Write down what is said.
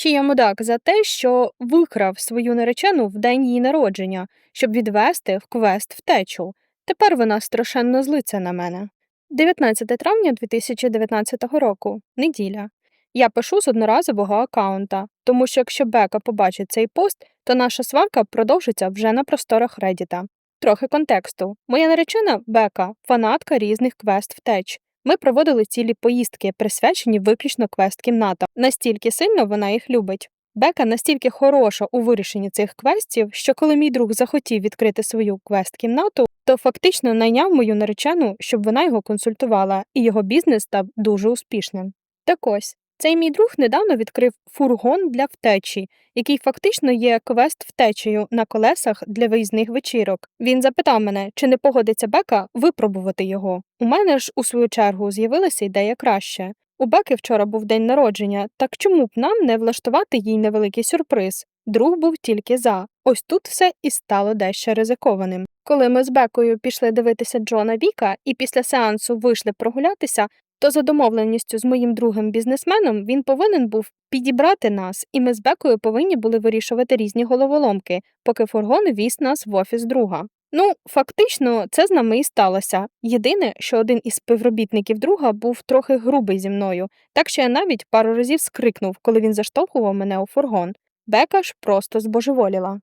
Чи я мудак за те, що викрав свою наречену в день її народження, щоб відвести в квест втечу. Тепер вона страшенно злиться на мене. 19 травня 2019 року, неділя. Я пишу з одноразового аккаунта, тому що якщо Бека побачить цей пост, то наша сварка продовжиться вже на просторах Редіта. Трохи контексту. Моя наречена Бека фанатка різних квест втеч. Ми проводили цілі поїздки, присвячені виключно квест-кімнатам. Настільки сильно вона їх любить. Бека настільки хороша у вирішенні цих квестів, що коли мій друг захотів відкрити свою квест-кімнату, то фактично найняв мою наречену, щоб вона його консультувала, і його бізнес став дуже успішним. Так ось. Цей мій друг недавно відкрив фургон для втечі, який фактично є квест втечею на колесах для виїзних вечірок. Він запитав мене, чи не погодиться Бека випробувати його. У мене ж, у свою чергу, з'явилася ідея краще. У Беки вчора був день народження, так чому б нам не влаштувати їй невеликий сюрприз? Друг був тільки за. Ось тут все і стало дещо ризикованим. Коли ми з Бекою пішли дивитися Джона Віка і після сеансу вийшли прогулятися, то за домовленістю з моїм другим бізнесменом він повинен був підібрати нас, і ми з Бекою повинні були вирішувати різні головоломки, поки фургон віз нас в офіс друга. Ну, фактично, це з нами і сталося. Єдине, що один із співробітників друга був трохи грубий зі мною, так що я навіть пару разів скрикнув, коли він заштовхував мене у фургон. Бека ж просто збожеволіла.